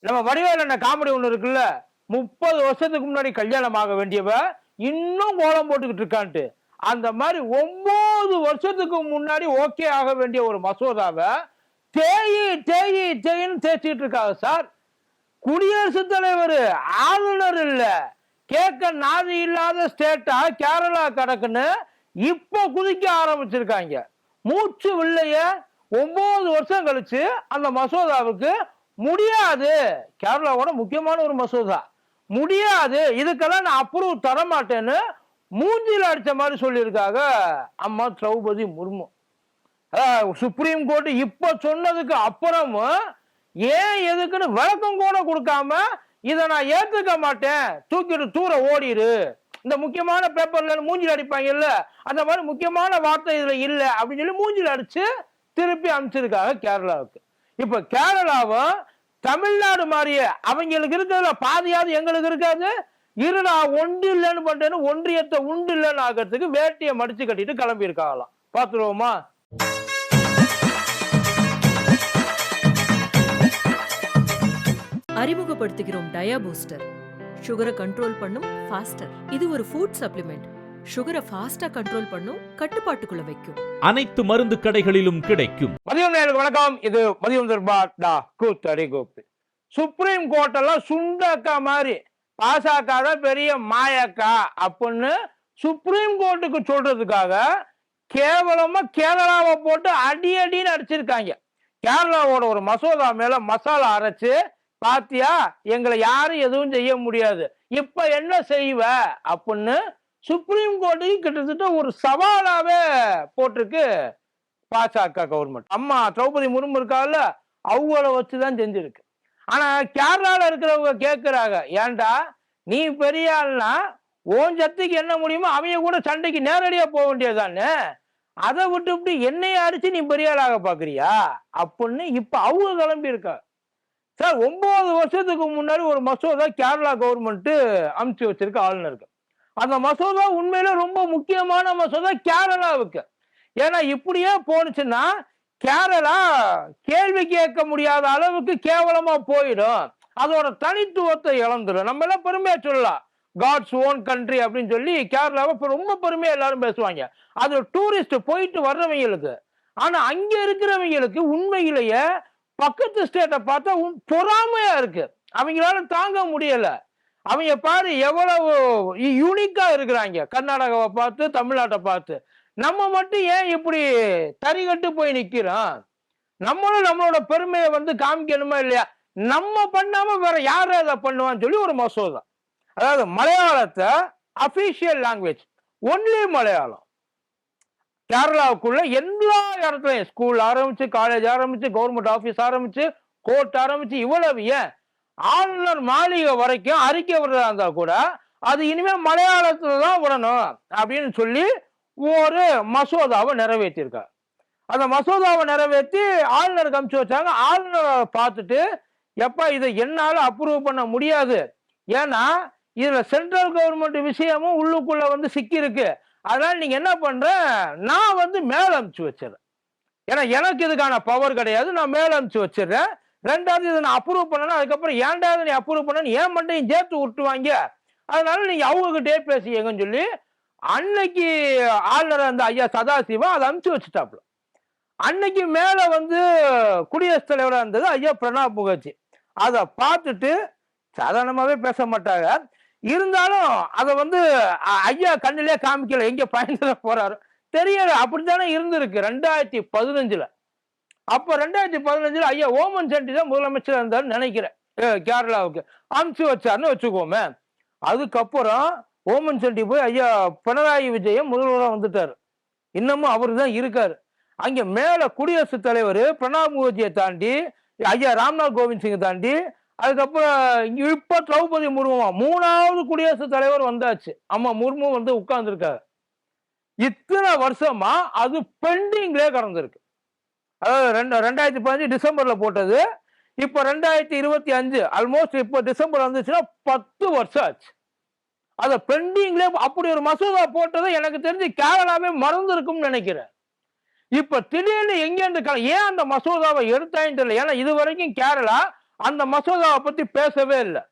நம்ம வடிவேல் என்ன காமெடி ஒன்று இருக்குல்ல? முப்பது வருஷத்துக்கு முன்னாடி கல்யாணம் ஆக வேண்டியவ இன்னும் கோலம் போட்டுக்கிட்டு இருக்கான்ட்டு. அந்த மாதிரி ஒன்பது வருஷத்துக்கு முன்னாடி ஓகே ஆக வேண்டிய ஒரு மசோதாவை தேயி தேயி தேயின்னு தேய்ச்சிட்டு இருக்காங்க சார். குடியரசுத் தலைவர் ஆளுநர் இல்லை. கேட்க நாதி இல்லாத ஸ்டேட்டா கேரளா கிடக்குன்னு இப்போ குதிக்க ஆரம்பிச்சிருக்காங்க. மூச்சு வில்லைய ஒன்பது வருஷம் கழிச்சு அந்த மசோதாவுக்கு முடியாது. கேரளாவோட முக்கியமான ஒரு மசோதா. முடியாது. இதுக்கெல்லாம் நான் அப்ரூவ் தர மாட்டேன்னு மூஞ்சியில் அடித்த மாதிரி சொல்லியிருக்காங்க அம்மா திரௌபதி முர்மு. சுப்ரீம் கோர்ட் இப்போ சொன்னதுக்கு அப்புறமும் ஏன் எதுக்குன்னு விளக்கம் கூட கொடுக்காம இதை நான் ஏற்றுக்க மாட்டேன். தூக்கிட்டு தூர ஓடிரு. இந்த முக்கியமான பேப்பர்ல அடிப்பாங்க அடிப்பாங்கல்ல அந்த மாதிரி முக்கியமான வார்த்தை இதுல இல்லை அப்படின்னு சொல்லி மூஞ்சில் அடிச்சு திருப்பி அனுப்பிச்சிருக்காங்க கேரளாவுக்கு. இப்ப கேரளாவும் தமிழ்நாடு மாதிரியே அவங்களுக்கு இருக்கிறதுல பாதியாவது எங்களுக்கு இருக்காது. இருடா ஒன்று இல்லைன்னு பண்றேன்னு ஒன்றியத்தை உண்டு இல்லைன்னு ஆகிறதுக்கு வேட்டியை மடிச்சு கட்டிட்டு கிளம்பி இருக்காங்களாம் பாத்துருவோமா அறிமுகப்படுத்துகிறோம் டயா பூஸ்டர். சுகரை கண்ட்ரோல் பண்ணும் ஃபாஸ்டர் இது ஒரு ஃபுட் சப்ளிமெண்ட் சுகரை ஃபாஸ்டா கண்ட்ரோல் பண்ணும் கட்டுப்பாட்டுக்குள்ள வைக்கும். அனைத்து மருந்து கடைகளிலும் கிடைக்கும். மதியம் நேருக்கு வணக்கம். இது மதியம் தர்பார் டா கூத்தடி கோப்பு சுப்ரீம் கோர்ட் எல்லாம் சுண்டக்கா மாதிரி பாசாக்கா தான் பெரிய மாயக்கா அப்படின்னு சுப்ரீம் கோர்ட்டுக்கு சொல்றதுக்காக கேவலமா கேரளாவை போட்டு அடி அடின்னு அடிச்சிருக்காங்க. கேரளாவோட ஒரு மசோதா மேல மசாலா அரைச்சு பாத்தியா எங்களை யாரும் எதுவும் செய்ய முடியாது. இப்ப என்ன செய்வ? அப்படின்னு சுப்ரீம் கோர்ட்டையும் கிட்டத்தட்ட ஒரு சவாலாவே போட்டிருக்கு பாஜக கவர்மெண்ட் அம்மா திரௌபதி முர்மு இருக்கால அவங்கள வச்சுதான் செஞ்சிருக்கு. ஆனா கேரளால இருக்கிறவங்க கேட்கிறாங்க ஏன்டா நீ பெரிய ஆள்னா உன் சத்துக்கு என்ன முடியுமோ அவங்க கூட சண்டைக்கு நேரடியா போக வேண்டியதுதானே? அதை விட்டு இப்படி என்னைய அரிச்சு நீ பெரிய ஆளாக பாக்குறியா? அப்படின்னு இப்ப அவங்க கிளம்பி இருக்கா சார் ஒன்பது வருஷத்துக்கு முன்னாடி ஒரு மசோதா கேரளா கவர்மெண்ட் அமுச்சு வச்சிருக்க ஆளுநருக்கு. அந்த மசோதா உண்மையில ரொம்ப முக்கியமான மசோதா கேரளாவுக்கு. ஏன்னா இப்படியே போனுச்சுன்னா கேரளா கேள்வி கேட்க முடியாத அளவுக்கு கேவலமா போயிடும். அதோட தனித்துவத்தை இழந்துடும் நம்ம எல்லாம் பெருமையா சொல்லலாம். காட்ஸ் ஓன் கண்ட்ரி அப்படின்னு சொல்லி கேரளாவை இப்போ ரொம்ப பெருமையா எல்லாரும் பேசுவாங்க. அது டூரிஸ்ட் போயிட்டு வர்றவங்களுக்கு. ஆனா அங்க இருக்கிறவங்களுக்கு உண்மையிலேயே பக்கத்து ஸ்டேட்டை பார்த்தா பொறாமையா இருக்கு. அவங்களால தாங்க முடியல. அவங்க பாரு எவ்வளவு யூனிக்கா இருக்கிறாங்க. கர்நாடகாவை பார்த்து தமிழ்நாட்டை பார்த்து. நம்ம மட்டும் ஏன் இப்படி தறிகட்டு போய் நிக்கிறோம்? நம்மளும் நம்மளோட பெருமையை வந்து காமிக்கணுமா இல்லையா? நம்ம பண்ணாம வேற யார் அதை பண்ணுவான்னு சொல்லி ஒரு மசோதா. அதாவது மலையாளத்தை அபிஷியல் லாங்குவேஜ் ஒன்லி மலையாளம். கேரளாவுக்குள்ள எல்லா இடத்துலையும் ஸ்கூல் ஆரம்பிச்சு காலேஜ் ஆரம்பிச்சு கவர்மெண்ட் ஆஃபீஸ் ஆரம்பிச்சு கோர்ட் ஆரம்பிச்சு இவ்வளவு ஏன்? ஆளுநர் மாளிகை வரைக்கும் அறிக்கை விடுறதா இருந்தா கூட அது இனிமேல் மலையாளத்துல தான் விடணும் அப்படின்னு சொல்லி ஒரு மசோதாவை நிறைவேற்றியிருக்காங்க அந்த மசோதாவை நிறைவேற்றி ஆளுநருக்கு அனுப்பிச்சு வச்சாங்க. ஆளுநரை பார்த்துட்டு எப்பா இதை என்னால் அப்ரூவ் பண்ண முடியாது. ஏன்னா இதில் சென்ட்ரல் கவர்மெண்ட் விஷயமும் உள்ளுக்குள்ளே வந்து சிக்கி அதனால் நீங்கள் என்ன பண்ணுறேன் நான் வந்து மேலே அனுப்பிச்சு வச்சிடறேன். ஏன்னா எனக்கு இதுக்கான பவர் கிடையாது. நான் மேலே அனுப்பிச்சு வச்சிடுறேன். ரெண்டாவது இதை நான் அப்ரூவ் பண்ணனா அதுக்கப்புறம் ஏன்டா இதை நீ அப்ரூவ் பண்ணனு ஏன் மட்டும் சேர்த்து விட்டுவாங்க அதனால நீங்க அவங்க கிட்டே சொல்லி அன்னைக்கு ஆளுநர் அந்த ஐயா சதாசிவம் அதை அனுப்பிச்சு வச்சுட்டாப்புல. அன்னைக்கு மேல வந்து குடியரசுத் தலைவராக இருந்தது ஐயா பிரணாப் முகர்ஜி. அதை பார்த்துட்டு சாதாரணமாவே பேச மாட்டாங்க. இருந்தாலும் அதை வந்து ஐயா கண்ணிலே காமிக்கல எங்க பயணத்துல போறாரு. தெரியல அப்படித்தானே இருந்திருக்கு. ரெண்டாயிரத்தி பதினஞ்சுல. அப்போ ரெண்டாயிரத்தி பதினஞ்சில் ஐயா ஓமன் செட்டி தான் முதலமைச்சர் இருந்தாருன்னு நினைக்கிறேன். கேரளாவுக்கு அனுப்பிச்சு வச்சாருன்னு வச்சுக்கோமே. அதுக்கப்புறம் ஓமன் செட்டி போய் ஐயா பினராயி விஜயம் முதல்வராக வந்துட்டார். இன்னமும் அவர் தான் இருக்கார். அங்கே மேலே குடியரசுத் தலைவர் பிரணாப் முகர்ஜியை தாண்டி ஐயா ராம்நாத் கோவிந்த் சிங்கை தாண்டி அதுக்கப்புறம் இப்போ திரௌபதி முர்முவா மூணாவது குடியரசுத் தலைவர் வந்தாச்சு. அம்மா முர்மு வந்து உட்கார்ந்துருக்காரு. இத்தனை வருஷமா அது பெண்டிங்லேயே கடந்திருக்கு. அதாவது ரெண்டு ரெண்டாயிரத்தி பதினஞ்சு டிசம்பரில் போட்டது. இப்போ ரெண்டாயிரத்தி இருபத்தி அஞ்சு ஆல்மோஸ்ட் இப்போ டிசம்பர் வந்துச்சுன்னா பத்து வருஷம் ஆச்சு. அதை பெண்டிங்லேயே அப்படி ஒரு மசோதா போட்டதை எனக்கு தெரிஞ்சு கேரளாவே மறந்துருக்கும்னு நினைக்கிறேன். இப்போ திடீர்னு எங்கேருந்து க- ஏன் அந்த மசோதாவை எடுத்தாங்கன்னு தெரியல. ஏன்னா இது வரைக்கும் கேரளா அந்த மசோதாவை பற்றி பேசவே இல்லை.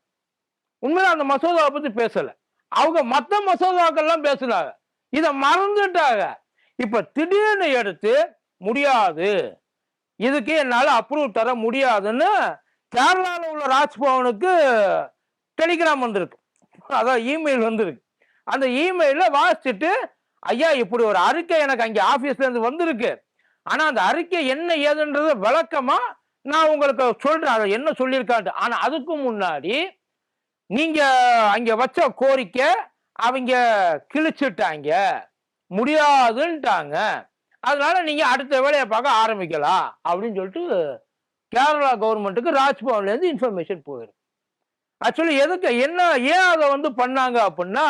உண்மையில அந்த மசோதாவை பற்றி பேசலை. அவங்க மற்ற மசோதாக்கள்லாம் பேசுனாங்க. இதை மறந்துட்டாங்க. இப்போ திடீர்னு எடுத்து முடியாது. இதுக்கு என்னால் அப்ரூவ் தர முடியாதுன்னு கேரளாவில் உள்ள ராஜ்பவனுக்கு டெலிகிராம் வந்திருக்கு. அதான் இமெயில் வந்திருக்கு. அந்த இமெயிலில் வாசிச்சுட்டு ஐயா இப்படி ஒரு அறிக்கை எனக்கு அங்கே ஆஃபீஸ்லேருந்து வந்திருக்கு. ஆனால் அந்த அறிக்கை என்ன ஏதுன்றது விளக்கமாக நான் உங்களுக்கு சொல்கிறேன் அதை என்ன சொல்லியிருக்கான்ட்டு. ஆனால் அதுக்கு முன்னாடி நீங்கள் அங்கே வச்ச கோரிக்கை அவங்க கிழிச்சிட்டாங்க. முடியாதுன்ட்டாங்க. அதனால நீங்க அடுத்த வேலையை பார்க்க ஆரம்பிக்கலாம் அப்படின்னு சொல்லிட்டு கேரளா கவர்மெண்ட்டுக்கு ராஜ்பவன்ல இருந்து இன்ஃபர்மேஷன் போயிருக்கு ஆக்சுவலி எதுக்கு? என்ன ஏன் அதை வந்து பண்ணாங்க அப்படின்னா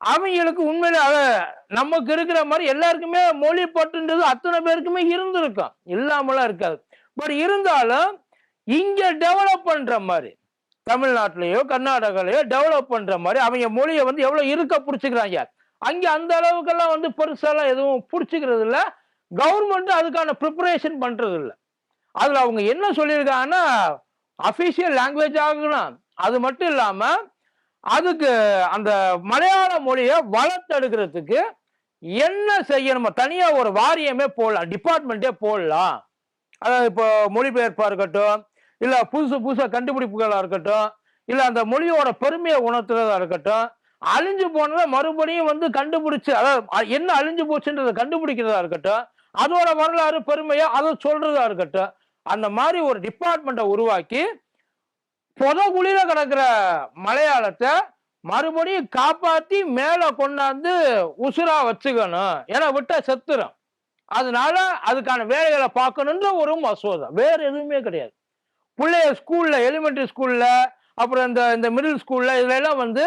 அவங்களுக்கு உண்மையில அதை நமக்கு இருக்கிற மாதிரி எல்லாருக்குமே மொழி பட்டுன்றது அத்தனை பேருக்குமே இருந்திருக்கும். இல்லாமலாம் இருக்காது. பட் இருந்தாலும் இங்க டெவலப் பண்ற மாதிரி தமிழ்நாட்டிலேயோ கர்நாடகாலயோ டெவலப் பண்ற மாதிரி அவங்க மொழியை வந்து எவ்வளவு இருக்க பிடிச்சிக்கிறாங்க? அங்கே அந்த அளவுக்கெல்லாம் வந்து பெருசாலாம் எதுவும் பிடிச்சிக்கிறது இல்லை கவர்மெண்ட் அதுக்கான ப்ரிப்பரேஷன் பண்ணுறது இல்லை அதில் அவங்க என்ன சொல்லியிருக்காங்கன்னா அஃபிஷியல் லாங்குவேஜ் ஆகணும். அது மட்டும் இல்லாமல் அதுக்கு அந்த மலையாள மொழியை வளர்த்தெடுக்கிறதுக்கு என்ன செய்யணுமோ தனியாக ஒரு வாரியமே போடலாம் டிபார்ட்மெண்ட்டே போடலாம் அதாவது இப்போ மொழிபெயர்ப்பாக இருக்கட்டும் இல்லை புதுசு புதுசாக கண்டுபிடிப்புகளாக இருக்கட்டும் இல்லை அந்த மொழியோட பெருமையை உணர்த்துறதா இருக்கட்டும் அழிஞ்சு போனதை மறுபடியும் வந்து கண்டுபிடிச்சு அதாவது என்ன அழிஞ்சு போச்சுன்றதை கண்டுபிடிக்கிறதா இருக்கட்டும் அதோட வரலாறு பெருமையா அதை சொல்றதா இருக்கட்டும் அந்த மாதிரி ஒரு டிபார்ட்மெண்ட்டை உருவாக்கி புதகுழியில கிடக்கிற மலையாளத்தை மறுபடியும் காப்பாத்தி மேல கொண்டாந்து உசுரா வச்சுக்கணும். ஏன்னா விட்டா செத்துரும். அதனால அதுக்கான வேலைகளை பார்க்கணுன்ற ஒரு மசோதா. வேற எதுவுமே கிடையாது. பிள்ளைய ஸ்கூல்ல எலிமெண்ட்ரி ஸ்கூல்ல அப்புறம் இந்த இந்த மிடில் ஸ்கூல்ல இதுல எல்லாம் வந்து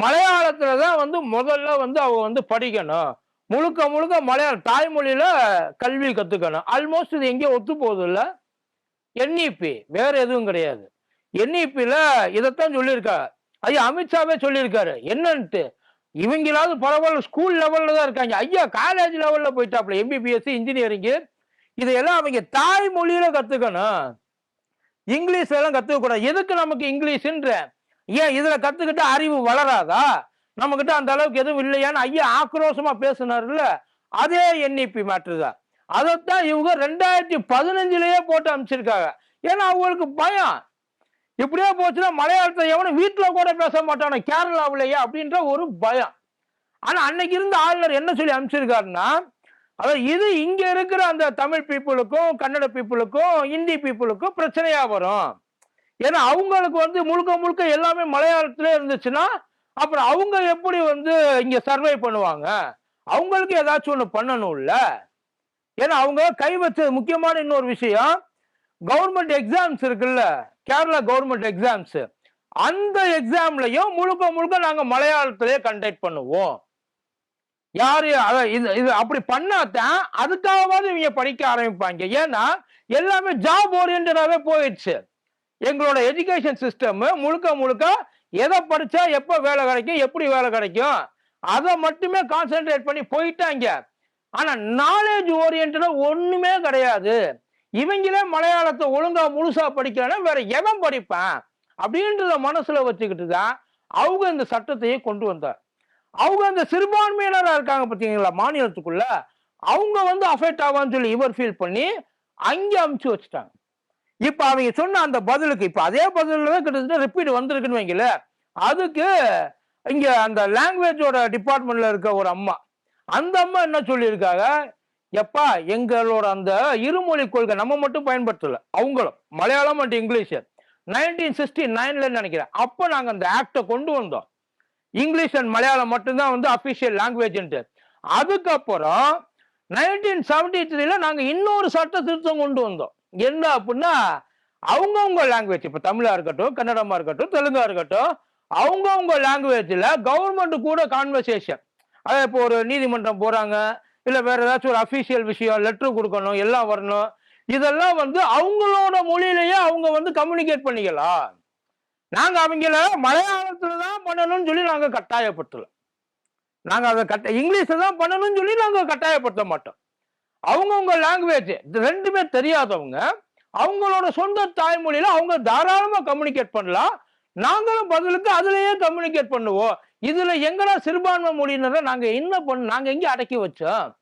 மலையாளத்துல தான் வந்து முதல்ல வந்து அவங்க வந்து படிக்கணும். முழுக்க முழுக்க மலையாள தாய்மொழியில கல்வி கத்துக்கணும். ஆல்மோஸ்ட் இது எங்கேயும் ஒத்து போகுது இல்லை என்இபி வேற எதுவும் கிடையாது. என்இபியில இதைத்தான் சொல்லியிருக்காரு. ஐயா அமித்ஷாவே சொல்லியிருக்காரு. என்னன்ட்டு? இவங்களாவது பரவாயில்ல ஸ்கூல் லெவல்ல தான் இருக்காங்க. ஐயா காலேஜ் லெவல்ல போயிட்டாப்ல எம்பிபிஎஸ் இன்ஜினியரிங் இதையெல்லாம் அவங்க தாய்மொழியில கத்துக்கணும். இங்கிலீஷ்ல எல்லாம் கத்துக்க கூடாது எதுக்கு நமக்கு இங்கிலீஷ்ன்ற? ஏன் இதுல கத்துக்கிட்டு அறிவு வளராதா? நம்ம கிட்ட அந்த அளவுக்கு எதுவும் இல்லையான்னு ஐயா ஆக்ரோஷமா பேசினார்ல அதே என்இபி மேட்ரு தான் அதைத்தான் இவங்க ரெண்டாயிரத்தி பதினஞ்சுலயே போட்டு அமைச்சிருக்காங்க ஏன்னா அவங்களுக்கு பயம். இப்படியே போச்சுன்னா மலையாளத்தை எவனும் வீட்டில் கூட பேச மாட்டானோ கேரளாவிலேயே அப்படின்ற ஒரு பயம். ஆனா அன்னைக்கு இருந்த ஆளுநர் என்ன சொல்லி அமைச்சிருக்காருன்னா அதாவது இது இங்க இருக்கிற அந்த தமிழ் பீப்புளுக்கும் கன்னட பீப்புளுக்கும் ஹிந்தி பீப்புளுக்கும் பிரச்சனையா வரும். ஏன்னா அவங்களுக்கு வந்து முழுக்க முழுக்க எல்லாமே மலையாளத்துல இருந்துச்சுன்னா அப்புறம் அவங்க எப்படி வந்து இங்க சர்வை பண்ணுவாங்க? அவங்களுக்கு ஏதாச்சும் ஒன்று பண்ணணும்ல? ஏன்னா அவங்க கை வச்சது முக்கியமான இன்னொரு விஷயம் கவர்மெண்ட் எக்ஸாம்ஸ் இருக்குல்ல கேரளா கவர்மெண்ட் எக்ஸாம்ஸ் அந்த எக்ஸாம்லயும் முழுக்க முழுக்க நாங்க மலையாளத்திலே கண்டக்ட் பண்ணுவோம். யாரு இது இது அப்படி பண்ணாதான் அதுக்காகவாது இவங்க படிக்க ஆரம்பிப்பாங்க. ஏன்னா எல்லாமே ஜாப் ஓரியன்டாவே போயிடுச்சு. எங்களோட எஜுகேஷன் சிஸ்டம் முழுக்க முழுக்க எதை படிச்சா எப்ப வேலை கிடைக்கும் எப்படி வேலை கிடைக்கும்? அதை மட்டுமே கான்சென்ட்ரேட் பண்ணி போயிட்டாங்க. ஆனா நாலேஜ் ஓரியன்டா ஒண்ணுமே கிடையாது. இவங்களே மலையாளத்தை ஒழுங்கா முழுசா படிக்கலன்னா வேற எவன் படிப்பேன்? அப்படின்றத மனசுல வச்சுக்கிட்டு தான் அவங்க இந்த சட்டத்தையே கொண்டு வந்தார். அவங்க அந்த சிறுபான்மையினராக இருக்காங்க பார்த்தீங்களா மாநிலத்துக்குள்ள? அவங்க வந்து அஃபெக்ட் ஆவான்னு சொல்லி இவர் ஃபீல் பண்ணி அங்கே அமுச்சு வச்சுட்டாங்க. இப்ப அவங்க சொன்ன அந்த பதிலுக்கு இப்ப அதே பதில தான் கிட்டத்தட்ட ரிப்பீட் வந்திருக்குன்னு வைங்கள அதுக்கு இங்க அந்த லாங்குவேஜோட டிபார்ட்மெண்ட்ல இருக்க ஒரு அம்மா அந்த அம்மா என்ன சொல்லியிருக்காங்க? எப்பா எங்களோட அந்த இருமொழி கொள்கை நம்ம மட்டும் பயன்படுத்தல அவங்களும் Malayalam and English. Nineteen sixty நைன்ல நினைக்கிறேன் அப்ப நாங்க அந்த ஆக்டை கொண்டு வந்தோம். இங்கிலீஷ் அண்ட் மலையாளம் மட்டும்தான் வந்து அபிஷியல் லாங்குவேஜ்ன்ட்டு அதுக்கப்புறம் நைன்டீன் செவன்டி த்ரீல நாங்க இன்னொரு சட்ட திருத்தம் கொண்டு வந்தோம். என்ன அப்படின்னா அவங்கவுங்க லாங்குவேஜ் இப்போ தமிழாக இருக்கட்டும் கன்னடமாக இருக்கட்டும் தெலுங்காக இருக்கட்டும் அவங்கவுங்க லாங்குவேஜில் கவர்மெண்ட் கூட கான்வர்சேஷன் அதாவது இப்போ ஒரு நீதிமன்றம் போகிறாங்க இல்லை வேறு ஏதாச்சும் ஒரு அஃபீஷியல் விஷயம் லெட்ரு கொடுக்கணும் எல்லாம் வரணும் இதெல்லாம் வந்து அவங்களோட மொழியிலேயே அவங்க வந்து கம்யூனிகேட் பண்ணிக்கலாம். நாங்கள் அவங்கள மலையாளத்தில் தான் பண்ணணும்னு சொல்லி நாங்கள் கட்டாயப்படுத்தலை. நாங்கள் அதை கட்ட இங்கிலீஷில் தான் பண்ணணும்னு சொல்லி நாங்கள் கட்டாயப்படுத்த மாட்டோம். அவங்கவுங்க லாங்குவேஜ் ரெண்டுமே தெரியாதவங்க அவங்களோட சொந்த தாய்மொழியில அவங்க தாராளமா கம்யூனிகேட் பண்ணலாம். நாங்களும் பதிலுக்கு அதுலயே கம்யூனிகேட் பண்ணுவோம். இதுல எங்கடா சிறுபான்மை மொழியினரை நாங்க என்ன பண்ண நாங்க எங்க அடக்கி வச்சோம்?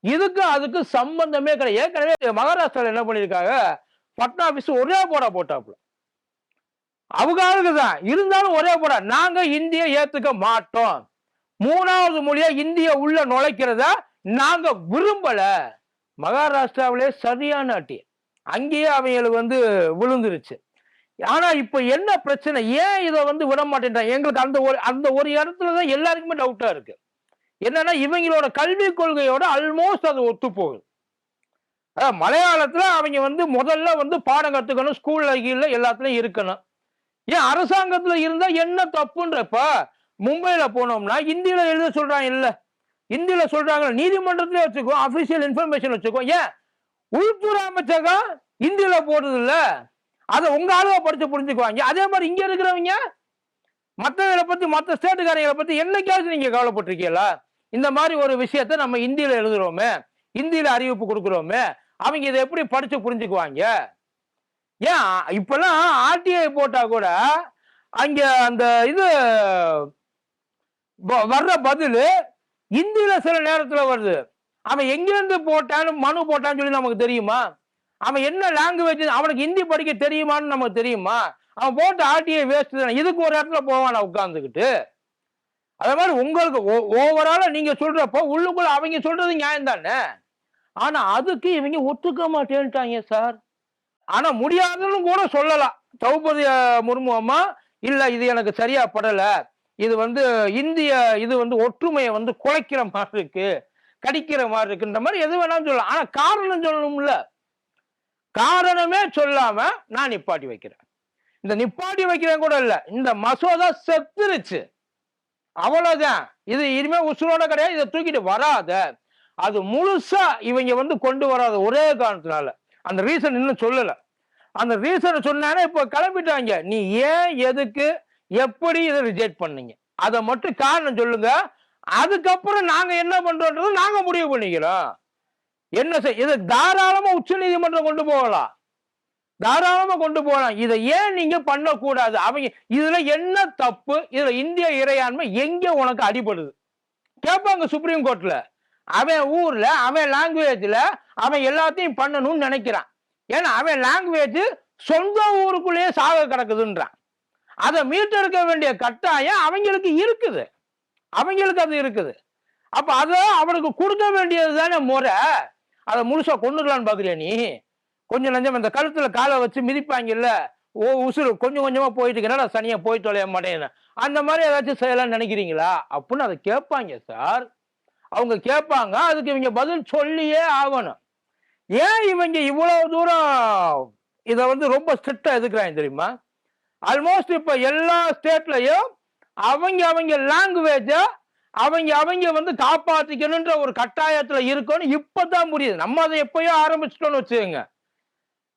இதுக்கு அதுக்கு சம்பந்தமே கிடையாது. ஏற்கனவே மகாராஷ்டிரால என்ன பண்ணிருக்காங்க பட்னாபிஸ் ஒரே போடா போட்டாப்புல. அவங்க ஆளுக்கு தான் இருந்தாலும் ஒரே போடா. நாங்க இந்திய ஏத்துக்க மாட்டோம். மூணாவது மொழியா இந்திய உள்ள நுழைக்கிறத நாங்க விரும்பல. மகாராஷ்டிராவிலே சரியான அட்டி அங்கேயே அவங்களுக்கு வந்து விழுந்துருச்சு. ஆனா இப்ப என்ன பிரச்சனை? ஏன் இதை வந்து விட மாட்டேன்றாங்க? எங்களுக்கு அந்த ஒரு அந்த ஒரு இடத்துல தான் எல்லாருக்குமே டவுட்டா இருக்கு. என்னன்னா இவங்களோட கல்விக் கொள்கையோட ஆல்மோஸ்ட் அது ஒத்து போகுது அதாவது மலையாளத்துல அவங்க வந்து முதல்ல வந்து பாடம் கத்துக்கணும் ஸ்கூல்ல கீழே எல்லாத்துலயும் இருக்கணும். ஏன் அரசாங்கத்துல இருந்தா என்ன தப்புன்றப்ப மும்பைல போனோம்னா இந்தியில எழுத சொல்றாங்க இல்லை. இந்தியில சொல்றாங்க நீதிமன்றத்திலே வச்சுக்கோ அபிஷியல் இன்ஃபர்மேஷன் வச்சுக்கோ. ஏன்? உள்துறை அமைச்சகம் இந்தியில போடுறது இல்ல அதை உங்க ஆளுவை படிச்சு புரிஞ்சுக்குவாங்க. அதே மாதிரி இங்க இருக்கிறவங்க மற்றவங்களை பத்தி மற்ற ஸ்டேட்டுக்காரங்களை பத்தி என்னைக்காச்சும் நீங்க கவலைப்பட்டிருக்கீங்களா? இந்த மாதிரி ஒரு விஷயத்த நம்ம இந்தியில எழுதுறோமே இந்தியில அறிவிப்பு கொடுக்குறோமே அவங்க இதை எப்படி படிச்சு புரிஞ்சுக்குவாங்க? ஏன்? இப்பெல்லாம் ஆர்டிஐ போட்டா கூட அங்க அந்த இது வ- வர்ற பதில் இந்தியில சில நேரத்துல வருது. அவன் எங்கிருந்து போட்டான்னு மனு போட்டான்னு சொல்லி நமக்கு தெரியுமா? அவன் என்ன லாங்குவேஜ் அவனுக்கு ஹிந்தி படிக்க தெரியுமான்னு நமக்கு தெரியுமா? அவன் போட்ட ஆர்டிஐ வேஸ்ட் தானே. இதுக்கு ஒரு இடத்துல போவான் உட்காந்துக்கிட்டு அதே மாதிரி உங்களுக்கு ஓவராலா நீங்க சொல்றப்போ உள்ளுக்குள்ள அவங்க சொல்றது நியாயம் தானே? ஆனா அதுக்கு இவங்க ஒத்துக்க மாட்டேன்ட்டாங்க சார் ஆனா முடியாதுன்னு கூட சொல்லலாம். திரௌபதி முர்மு அம்மா இல்ல இது எனக்கு சரியா படல. இது வந்து இந்திய இது வந்து ஒற்றுமையை வந்து குலைக்கிற மாதிரி இருக்கு கடிக்கிற மாதிரி இருக்குன்ற மாதிரி எது வேணாலும் சொல்லலாம். ஆனா காரணம் சொல்லணும்ல. காரணமே சொல்லாம நான் நிப்பாட்டி வைக்கிறேன். இந்த நிப்பாட்டி வைக்கிறேன் கூட இல்ல இந்த மசோதா செத்துருச்சு. அவ்வளவுதான். இது இனிமே உசுரோட கிடையாது இதை தூக்கிட்டு வராத. அது முழுசா இவங்க வந்து கொண்டு வராத ஒரே காரணத்தினால. அந்த ரீசன் இன்னும் சொல்லல. அந்த ரீசனை சொன்னானே இப்ப கிளம்பிட்டாங்க. நீ ஏன் எதுக்கு எப்படி இதை ரிஜெக்ட் பண்ணீங்க? அதை மட்டும் காரணம் சொல்லுங்க. அதுக்கப்புறம் நாங்க என்ன பண்றோன்றது நாங்க முடிவு பண்ணிக்கிறோம். என்ன செய் இதை தாராளமா உச்ச நீதிமன்றம் கொண்டு போகலாம். தாராளமா கொண்டு போகலாம். இதை ஏன் நீங்க பண்ணக்கூடாது? அவங்க இதுல என்ன தப்பு? இதுல இந்திய இறையாண்மை எங்க உனக்கு அடிபடுது? கேட்பாங்க சுப்ரீம் கோர்ட்ல அவன் ஊர்ல அவன் லாங்குவேஜ்ல அவன் எல்லாத்தையும் பண்ணணும்னு நினைக்கிறான். ஏன்னா அவன் லாங்குவேஜ் சொந்த ஊருக்குள்ளேயே சாக கிடக்குதுன்றான். அதை மீட்டெடுக்க வேண்டிய கட்டாயம் அவங்களுக்கு இருக்குது. அவங்களுக்கு அது இருக்குது. அப்ப அதை அவனுக்கு கொடுக்க வேண்டியது தானே முறை. அதை முழுசா கொண்டுக்கலான்னு பாக்குறியா நீ? கொஞ்சம் நஞ்சம் இந்த கழுத்துல காலை வச்சு மிதிப்பாங்கல்ல? ஓ உசுறு கொஞ்சம் கொஞ்சமா போயிட்டு இருக்கனால சனியா போய் தொலைய மாட்டேன்னு. அந்த மாதிரி ஏதாச்சும் செய்யலாம்னு நினைக்கிறீங்களா? அப்படின்னு அதை கேட்பாங்க சார். அவங்க கேட்பாங்க அதுக்கு இவங்க பதில் சொல்லியே ஆகணும். ஏன் இவங்க இவ்வளவு தூரம் இதை வந்து ரொம்ப ஸ்ட்ரிக்டா எதுக்குறாங்க தெரியுமா? ஆல்மோஸ்ட் இப்போ எல்லா ஸ்டேட்லையும் அவங்க அவங்க லாங்குவேஜை அவங்க அவங்க வந்து காப்பாற்றிக்கணுன்ற ஒரு கட்டாயத்தில் இருக்கணும் இப்பதான் புரியுது. நம்ம அதை எப்பயோ ஆரம்பிச்சிட்டோம்னு வச்சுக்கோங்க.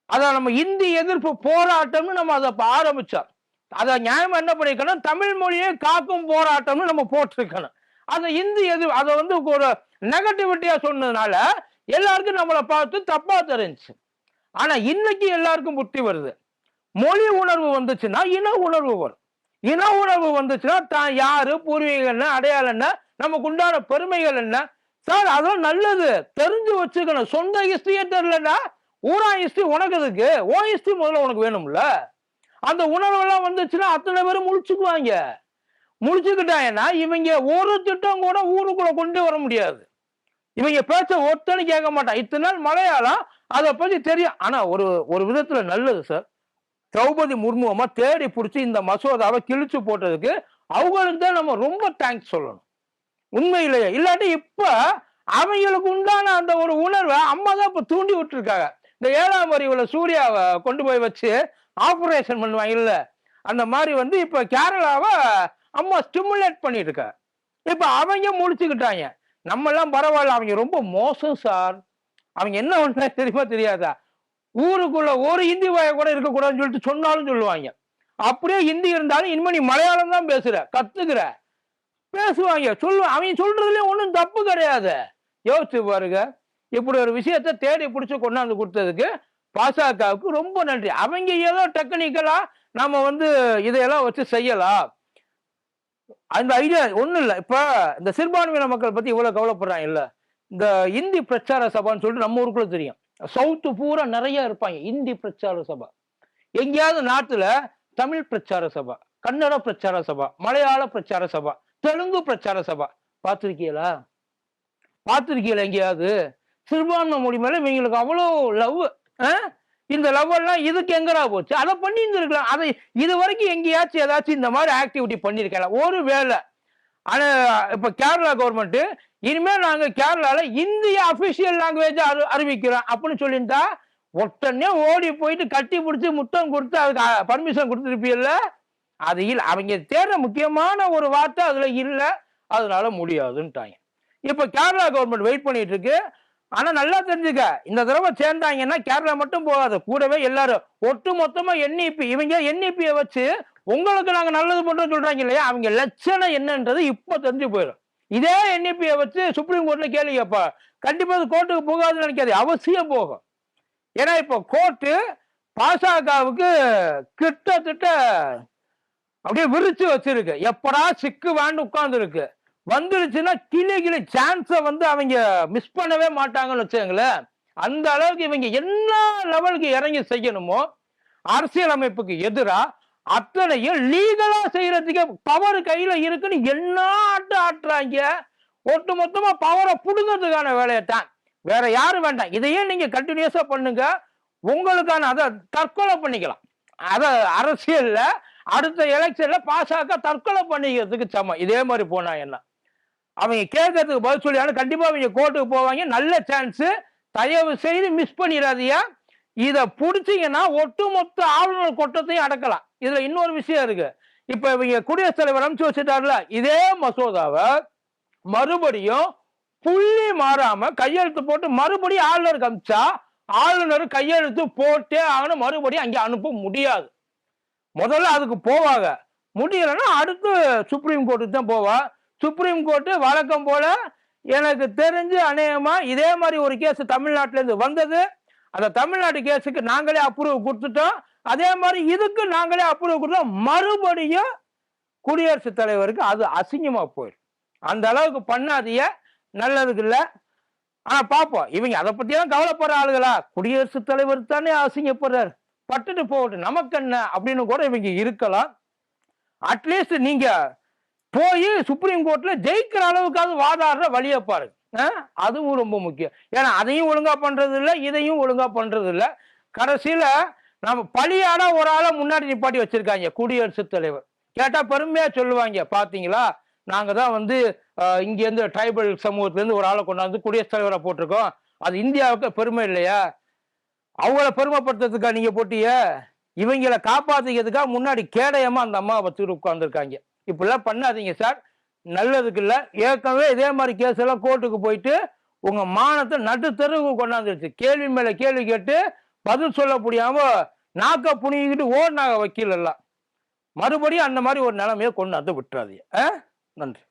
அதான் நம்ம இந்தி எதிர்ப்பு போராட்டம்னு நம்ம அதை இப்போ ஆரம்பித்தோம் அதை நியாயமாக என்ன பண்ணிக்கணும் தமிழ் மொழியை காக்கும் போராட்டம்னு நம்ம போட்டிருக்கணும். அதை இந்தி எதிர் அதை வந்து ஒரு நெகட்டிவிட்டியாக சொன்னதுனால எல்லாருக்கும் நம்மளை பார்த்து தப்பாக தெரிஞ்சு ஆனால் இன்னைக்கு எல்லாருக்கும் புத்தி வருது. மொழி உணர்வு வந்துச்சுன்னா இன உணர்வு வரும். இன உணர்வு வந்துச்சுன்னா தான் யாரு பூர்வீகம் என்ன அடையாளம் என்ன நமக்கு உண்டான பெருமைகள் என்ன? சார் அதெல்லாம் நல்லது. தெரிஞ்சு வச்சுக்கணும். சொந்த ஹிஸ்டரியே தெரியலன்னா ஊரா ஹிஸ்டரி உனக்கு இதுக்கு ஓ ஹிஸ்டரி முதல்ல உனக்கு வேணும்ல. அந்த உணர்வெல்லாம் வந்துச்சுன்னா அத்தனை பேரும் முழிச்சுக்குவாங்க. முழிச்சுக்கிட்டாங்கன்னா இவங்க ஒரு திட்டம் கூட ஊருக்குள்ள கொண்டு வர முடியாது. இவங்க பேச்ச ஒத்தனை கேட்க மாட்டான். இத்தனை நாள் மலையாளம் அதை பத்தி தெரியும். ஆனா ஒரு ஒரு விதத்துல நல்லது சார். திரௌபதி முர்மு தேடி பிடிச்சி இந்த மசோதாவை கிழிச்சு போட்டதுக்கு அவங்களுக்கு தான் நம்ம ரொம்ப தேங்க்ஸ் சொல்லணும். உண்மையிலேயே. இல்லாட்டி இப்ப அவங்களுக்கு உண்டான அந்த ஒரு உணர்வை அம்மா தான் இப்ப தூண்டி விட்டுருக்காங்க. இந்த ஏழாம் அறிவுல சூர்யாவை கொண்டு போய் வச்சு ஆப்ரேஷன் பண்ணுவாங்க. இல்ல. அந்த மாதிரி வந்து இப்ப கேரளாவை அம்மா ஸ்டிமுலேட் பண்ணிட்டு இருக்க இப்ப அவங்க முடிச்சுக்கிட்டாங்க. நம்ம எல்லாம் பரவாயில்ல. அவங்க ரொம்ப மோசம் சார் அவங்க என்ன பண்றா தெரியுமா தெரியாதா? ஊருக்குள்ள ஒரு ஹிந்தி வாய கூட இருக்கக்கூடாதுன்னு சொல்லிட்டு சொன்னாலும் சொல்லுவாங்க. அப்படியே ஹிந்தி இருந்தாலும் இனிமே நீ மலையாளம் தான் பேசுற கத்துக்கிற. பேசுவாங்க. சொல்லு அவங்க சொல்றதுலயும் ஒன்றும் தப்பு கிடையாது. யோசிச்சு பாருங்க. இப்படி ஒரு விஷயத்த தேடி பிடிச்சி கொண்டாந்து கொடுத்ததுக்கு பாசகவுக்கு ரொம்ப நன்றி. அவங்க ஏதோ டெக்னிக்கலா நம்ம வந்து இதையெல்லாம் வச்சு செய்யலாம். அந்த ஐடியா ஒன்றும் இல்லை. இப்போ இந்த சிறுபான்மையின மக்கள் பற்றி இவ்வளோ கவலைப்படுறாங்க இல்லை இந்த இந்தி பிரச்சார சபான்னு சொல்லிட்டு நம்ம ஊருக்குள்ள தெரியும். சவுத்து பூரா நிறைய இருப்பாங்க. இந்தி பிரச்சார சபா. எங்கேயாவது நாட்டுல தமிழ் பிரச்சார சபா கன்னட பிரச்சார சபா மலையாள பிரச்சார சபா தெலுங்கு பிரச்சார சபா. பார்த்துருக்கீங்களா? பார்த்துருக்கீங்களா எங்கேயாவது? சிறுபான்மை மொழி மேல இவங்களுக்கு அவ்வளோ லவ் இந்த லவ் எல்லாம் இதுக்கு எங்கடா போச்சு? அதை பண்ணி இருந்திருக்கலாம் அதை இது வரைக்கும் எங்கேயாச்சும் ஏதாச்சும் இந்த மாதிரி ஆக்டிவிட்டி பண்ணியிருக்கலாம். ஒரு வேலை ஆனா இப்ப கேரளா கவர்மெண்ட் இனிமேல் நாங்கள் கேரளாவில் இந்திய அஃபிஷியல் லாங்குவேஜ் அறி அறிவிக்கிறோம். அப்படின்னு சொல்லியிருந்தா உடனே ஓடி போயிட்டு கட்டி பிடிச்சி முத்தம் கொடுத்து அதுக்கு பர்மிஷன் கொடுத்துருப்பீல்ல? அது இல்லை. அவங்க தேடுற முக்கியமான ஒரு வார்த்தை அதில் இல்லை. அதனால முடியாதுன்ட்டாங்க. இப்போ கேரளா கவர்மெண்ட் வெயிட் பண்ணிட்டு இருக்கு ஆனால் நல்லா தெரிஞ்சுக்க இந்த தடவை சேர்ந்தாங்கன்னா கேரளா மட்டும் போகாது. கூடவே எல்லாரும் ஒட்டு மொத்தமாக என்இபி இவங்க என்இபியை வச்சு உங்களுக்கு நாங்கள் நல்லது பண்ணுறோம்னு சொல்கிறாங்க இல்லையா? அவங்க லட்சணம் என்னன்றது இப்போ தெரிஞ்சு போயிடும். இதே என்இபியை வச்சு சுப்ரீம் கோர்ட்டில் கேள்வி கேட்பா. கண்டிப்பாக அது கோர்ட்டுக்கு போகாதுன்னு நினைக்காது அவசியம் போகும். ஏன்னா இப்போ கோர்ட்டு பாசகவுக்கு கிட்டத்தட்ட அப்படியே விரிச்சு வச்சிருக்கு. எப்படா சிக்கு வாண்டு உட்காந்துருக்கு வந்துருச்சுன்னா கிளி கிளி சான்ஸை வந்து அவங்க மிஸ் பண்ணவே மாட்டாங்கன்னு வச்சுங்களேன் அந்த அளவுக்கு இவங்க என்ன லெவலுக்கு இறங்கி செய்யணுமோ அரசியலமைப்புக்கு எதிராக அத்தனையும் லீகலா செய்யறதுக்கு பவர் கையில இருக்குன்னு என்ன ஆட்டம் ஆட்டுறாங்க? ஒட்டு மொத்தமா பவரை புடுங்கிறதுக்கான வேலையை தான் வேற யாரும் வேண்டாம். இதையே நீங்க கண்டினியூஸா பண்ணுங்க. உங்களுக்கான அதை தற்கொலை பண்ணிக்கலாம். அத அரசியல்ல அடுத்த எலெக்ஷன்ல பாஸ் ஆக்க தற்கொலை பண்ணிக்கிறதுக்கு சமம். இதே மாதிரி போனா என்ன? அவங்க கேட்கறதுக்கு பதில் சொல்லி கண்டிப்பா அவங்க கோர்ட்டுக்கு போவாங்க. நல்ல சான்ஸ் தயவு செய்து மிஸ் பண்ணிடாதியா இத புடிச்சீங்கன்னா ஒட்டுமொத்த ஆளுநர் கொட்டத்தையும் அடக்கலாம். இதுல இன்னொரு விஷயம் இருக்கு. இப்ப இவங்க குடியரசுத் தலைவர் அனுப்பிச்சு வச்சுட்டாருல இதே மசோதாவை மறுபடியும் புள்ளி மாறாம கையெழுத்து போட்டு மறுபடியும் ஆளுநருக்கு அமிச்சா ஆளுநர் கையெழுத்து போட்டே ஆகணும் மறுபடியும் அங்கே அனுப்ப முடியாது. முதல்ல அதுக்கு போவாங்க. முடியலைன்னா அடுத்து சுப்ரீம் கோர்ட்டுக்கு தான் போவா. சுப்ரீம் கோர்ட்டு வழக்கம் போல எனக்கு தெரிஞ்சு அநேகமா இதே மாதிரி ஒரு கேஸ் தமிழ்நாட்டிலேருந்து வந்தது. அந்த தமிழ்நாடு கேஸுக்கு நாங்களே அப்ரூவ் கொடுத்துட்டோம். அதே மாதிரி இதுக்கு நாங்களே அப்ரூவ் கொடுத்தோம். மறுபடியும் குடியரசுத் தலைவருக்கு அது அசிங்கமா போயிடும். அந்த அளவுக்கு பண்ணாதிய நல்லதுக்கு இல்ல. ஆனா பாப்போம். இவங்க அதை பத்தி தான் கவலைப்படுற ஆளுகளா? குடியரசுத் தலைவர் தானே அசிங்கப்படுறாரு. பட்டுட்டு போகட்டும். நமக்கு என்ன? அப்படின்னு கூட இவங்க இருக்கலாம். அட்லீஸ்ட் நீங்க போய் சுப்ரீம் கோர்ட்ல ஜெயிக்கிற அளவுக்காவது வாதாடுற வழியை பாருங்க. அதுவும் ரொம்ப முக்கியம். ஏன்னா அதையும் ஒழுங்கா பண்றது இல்லை இதையும் ஒழுங்கா பண்றது இல்லை கடைசியில நம்ம பலியாட ஒரு ஆளை முன்னாடி நிப்பாட்டி வச்சிருக்காங்க குடியரசுத் தலைவர். கேட்டா பெருமையா சொல்லுவாங்க பாத்தீங்களா? நாங்க தான் வந்து இங்கேருந்து இங்க இருந்து ட்ரைபல் சமூகத்துல இருந்து ஒரு ஆளை கொண்டாந்து குடியரசுத் தலைவரை போட்டிருக்கோம். அது இந்தியாவுக்கு பெருமை இல்லையா? அவங்கள பெருமைப்படுத்துறதுக்கா நீங்க போட்டிய? இவங்களை காப்பாத்திக்கிறதுக்காக முன்னாடி கேடயமா அந்த அம்மா வச்சு உட்காந்துருக்காங்க இப்படிலாம் பண்ணாதீங்க சார். நல்லதுக்கு இல்லை ஏற்கனவே இதே மாதிரி கேஸ் எல்லாம் கோர்ட்டுக்கு போயிட்டு உங்க மானத்தை நடு தெருவுக்கு கொண்டாந்துருச்சு. கேள்வி மேல கேள்வி கேட்டு பதில் சொல்ல முடியாம நாக்க புனிக்கிட்டு ஓடினாங்க வக்கீல் எல்லாம் மறுபடியும் அந்த மாதிரி ஒரு நிலைமையை கொண்டாந்து விட்டுறாதீங்க. ஆ? நன்றி.